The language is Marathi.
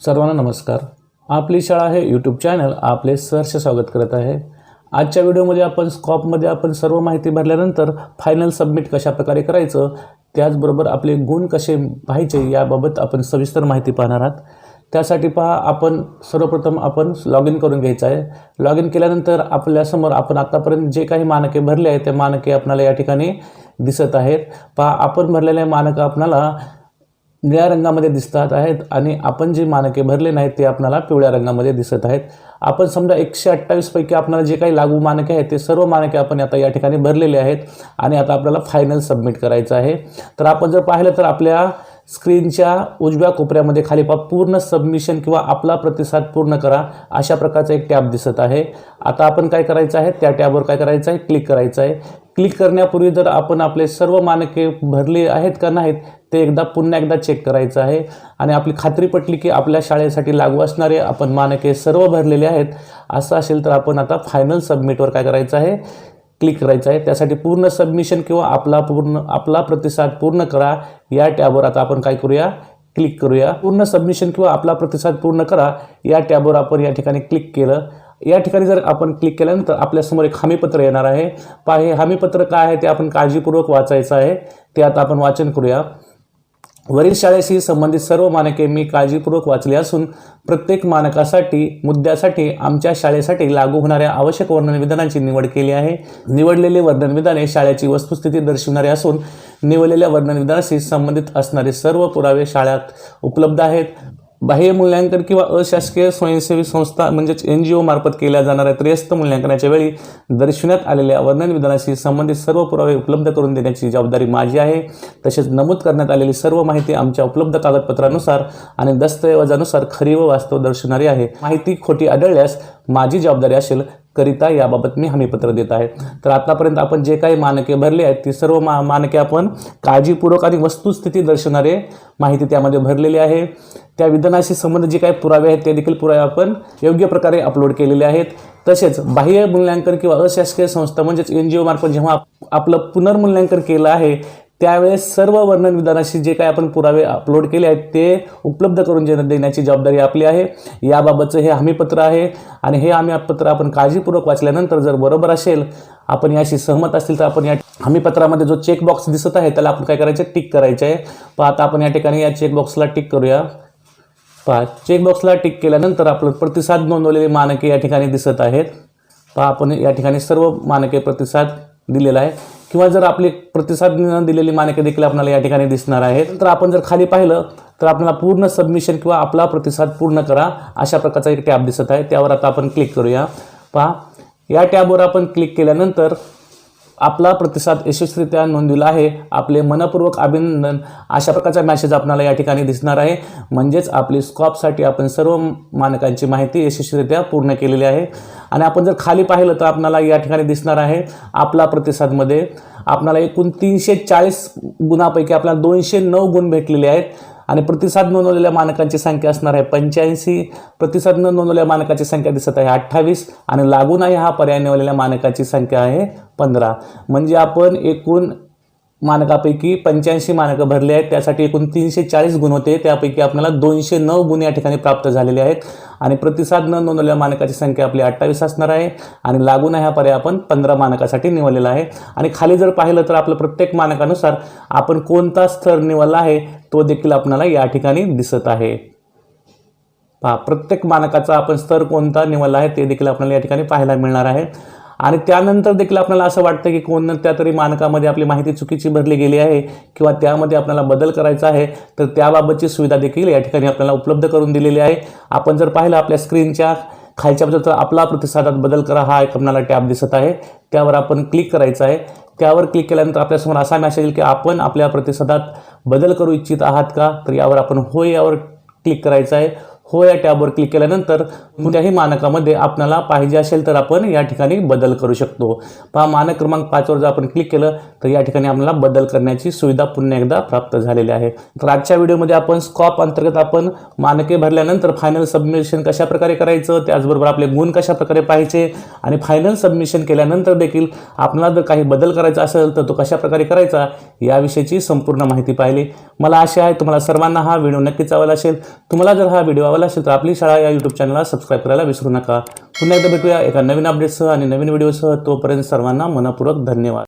सर्वांना नमस्कार. आपली शाळा हे यूट्यूब चॅनल आपले सहर्ष स्वागत करत आहे. आजच्या व्हिडिओमध्ये आपण स्कॉपमध्ये आपण सर्व माहिती भरल्यानंतर फायनल सबमिट कशा प्रकारे करायचं त्याचबरोबर आपले गुण कसे पाहायचे याबाबत आपण सविस्तर माहिती पाहणार आहात. त्यासाठी पहा आपण सर्वप्रथम आपण लॉग इन करून घ्यायचं आहे. लॉग इन केल्यानंतर आपल्यासमोर आपण आत्तापर्यंत जे काही मानके भरले आहेत ते मानके आपल्याला या ठिकाणी दिसत आहेत. पहा आपण भरलेले मानकं आपल्याला निळ्या रंगामध्ये दिसतात आहेत आणि आपण जे मानके भरले नाहीत ते आपल्याला पिवळ्या रंगामध्ये दिसत आहेत. आपण समजा एकशे अठ्ठावीसपैकी आपल्याला जे काही लागू मानके आहेत ते सर्व मानके आपण आता या ठिकाणी भरलेले आहेत आणि आता आपल्याला फायनल सबमिट करायचं आहे. तर आपण जर पाहिलं तर आपल्या स्क्रीनच्या उजव्या कोपऱ्यामध्ये खाली पा पूर्ण सबमिशन किंवा आपला प्रतिसाद पूर्ण करा अशा प्रकारचा एक टॅब दिसत आहे. आता आपण काय करायचं आहे? त्या टॅबवर काय करायचं आहे? क्लिक करायचं आहे. क्लिक करण्यापूर्वी जर आपण आपले सर्व मानके भरले आहेत का नाहीत ते एकदा पुन्हा एकदा चेक करायचं आहे. आणि आपली खात्री पटली की आपल्या शाळेसाठी लागू असणारे आपण मानके सर्व भरलेले आहेत. असं असेल तर आपण आता फायनल सबमिटवर काय करायचं आहे? क्लिक करायचं आहे. त्यासाठी पूर्ण सबमिशन किंवा आपला पूर्ण आपला प्रतिसाद पूर्ण करा. या टॅबवर आता आपण काय करूया? क्लिक करूया. पूर्ण सबमिशन किंवा आपला प्रतिसाद पूर्ण करा. या टॅबवर आपण या ठिकाणी क्लिक केलं. या ठिकाणी जर आपण क्लिक केल्यानंतर आपल्यासमोर एक हमीपत्र येणार आहे. पहा हे हमीपत्र काय आहे ते आपण काळजीपूर्वक वाचायचं आहे. ते आता आपण वाचन करूया. वरील शाळेशी संबंधित सर्व मानके मी काळजीपूर्वक वाचली असून प्रत्येक मानकासाठी मुद्द्यासाठी आमच्या शाळेसाठी लागू होणाऱ्या आवश्यक वर्णनविधानांची निवड केली आहे. निवडलेले वर्णनविधाने शाळेची वस्तुस्थिती दर्शवणारे असून निवडलेल्या वर्णनविधानाशी संबंधित असणारे सर्व पुरावे शाळेत उपलब्ध आहेत. बाह्य मूल्यांकन किंवा अशासकीय स्वयंसेवी संस्था म्हणजेच एन जी ओ मार्फत केल्या जाणाऱ्या त्रियस्त मूल्यांकनाच्या वेळी दर्शवण्यात आलेल्या वर्णन विधानाशी संबंधित सर्व पुरावे उपलब्ध करून देण्याची जबाबदारी माझी आहे. तसेच नमूद करण्यात आलेली सर्व माहिती आमच्या उपलब्ध कागदपत्रानुसार आणि दस्तऐवजानुसार खरी व वास्तव दर्शवणारी आहे. माहिती खोटी आढळल्यास माझी जबाबदारी असेल करिता याबाबत मी हमीपत्र देत आहे. तर आतापर्यंत आपण जे काही मानके भरले आहेत ती सर्व मा मानके आपण काळजीपूर्वक आणि वस्तुस्थिती दर्शवणारे माहिती त्यामध्ये भरलेली आहे. त्या विधानाशी संबंधित जे काही पुरावे आहेत ते देखील पुरावे आपण योग्य प्रकारे अपलोड केलेले आहेत. तसेच बाह्य मूल्यांकन किंवा अशासकीय संस्था म्हणजेच एन जी ओ जेव्हा आपलं पुनर्मूल्यांकन केलं आहे त्यावेळेस सर्व वर्णन विधानाशी जे काही आपण पुरावे अपलोड केले आहेत ते उपलब्ध करून जे देण्याची जबाबदारी आपली आहे. याबाबतचं हे हमीपत्र आहे आणि हे हमीपत्र आपण काळजीपूर्वक वाचल्यानंतर जर बरोबर असेल आपण याशी सहमत असतील तर आपण या हमीपत्रामध्ये जो चेकबॉक्स दिसत आहे त्याला आपण काय करायचं? टिक करायचं आहे. पहा आता आपण या ठिकाणी या चेकबॉक्सला टिक करूया. पहा चेकबॉक्सला टिक केल्यानंतर आपलं प्रतिसाद नोंदवलेले मानके या ठिकाणी दिसत आहेत. पहा आपण या ठिकाणी सर्व मानके प्रतिसाद दिलेला आहे. किंवा जर आपले प्रतिसाद न दिलेली मानके देखील आपल्याला या ठिकाणी दिसणार आहेत तर आपण जर खाली पाहिलं तर आपल्याला पूर्ण सबमिशन किंवा आपला प्रतिसाद पूर्ण करा अशा प्रकारचा एक टॅब दिसत आहे. त्यावर आता आपण क्लिक करूया. पहा या टॅबवर आपण क्लिक केल्यानंतर आपला प्रतिसाद यशस्वीरित्या नोंदविला आहे. आपले मनपूर्वक अभिनंदन अशा प्रकारचा मॅसेज आपणाला या ठिकाणी दिसणार आहे. म्हणजेच आपली स्कॉपसाठी आपण सर्व मानकांची माहिती यशस्वीरित्या पूर्ण केलेली आहे. आणि आपण जर खाली पाहिलं तर आपणाला या ठिकाणी दिसणार आहे. आपला प्रतिसादमध्ये आपणाला एकूण तीनशे चाळीस गुणापैकी आपल्याला दोनशे नऊ गुण भेटलेले आहेत. आणि प्रतिसाद नोंदवलेल्या मानकांची संख्या असणार आहे पंच्याऐंशी. प्रतिसाद न नोंदवलेल्या मानकाची संख्या दिसत आहे अठ्ठावीस आणि लागू नाही हा पर्याय निवडलेल्या मानकाची संख्या आहे पंधरा. म्हणजे आपण एकूण मानकापैकी पंच्याऐंशी मानकं भरली आहेत. त्यासाठी एकूण तीनशे चाळीस गुण होते. त्यापैकी आपल्याला दोनशे नऊ गुण या ठिकाणी प्राप्त झालेले आहेत. आणि प्रतिसाद न नोंदवलेल्या मानकाची संख्या आपली अठ्ठावीस असणार आहे. आणि लागून ह्या हा पर्याय आपण पंधरा मानकासाठी निवडलेला आहे. आणि खाली जर पाहिलं तर आपलं प्रत्येक मानकानुसार आपण कोणता स्तर निवडला आहे तो देखील आपल्याला या ठिकाणी दिसत आहे. पहा प्रत्येक मानकाचा आपण स्तर कोणता निवडला आहे ते देखील आपल्याला या ठिकाणी पाहायला मिळणार आहे. आणि त्यानंतर देखील आपल्याला असं वाटतं की कोण त्या तरी मानकामध्ये आपली माहिती चुकीची भरली गेली आहे किंवा त्यामध्ये आपल्याला बदल करायचा आहे तर त्याबाबतची सुविधा देखील या ठिकाणी आपल्याला उपलब्ध करून दिलेली आहे. आपण जर पाहिलं आपल्या स्क्रीनच्या खालच्या बाजूला तर आपला प्रतिसादात बदल करा हा एक आपल्याला टॅब दिसत आहे. त्यावर आपण क्लिक करायचं आहे. त्यावर क्लिक केल्यानंतर आपल्यासमोर असा मेसेज येईल की आपण आपल्या प्रतिसादात बदल करू इच्छित आहात का? तर यावर आपण होय यावर क्लिक करायचं आहे. हो या टॅबवर क्लिक केल्यानंतर कोणत्याही मानकामध्ये आपल्याला पाहिजे असेल तर आपण या ठिकाणी बदल करू शकतो. पहा मानक क्रमांक पाचवर जर आपण क्लिक केलं तर या ठिकाणी आपल्याला बदल करण्याची सुविधा पुन्हा एकदा प्राप्त झालेली आहे. तर आजच्या व्हिडिओमध्ये आपण स्कॉप अंतर्गत आपण मानके भरल्यानंतर फायनल सबमिशन कशाप्रकारे करायचं त्याचबरोबर आपले गुण कशाप्रकारे पाहायचे आणि फायनल सबमिशन केल्यानंतर देखील आपल्याला जर काही बदल करायचा असेल तर तो कशा प्रकारे करायचा याविषयीची संपूर्ण माहिती पाहिली. मला आशा आहे तुम्हाला सर्वांना हा व्हिडिओ नक्कीच आवडला असेल. तुम्हाला जर हा व्हिडिओ आवडला आवडला असेल तर आपली शाळा या यूट्यूब चॅनलला सबस्क्राईब करायला विसरू नका. पुन्हा एकदा भेटूया एका नवीन अपडेटसह आणि नवीन व्हिडिओसह तोपर्यंत सर्वांना मनपूर्वक धन्यवाद.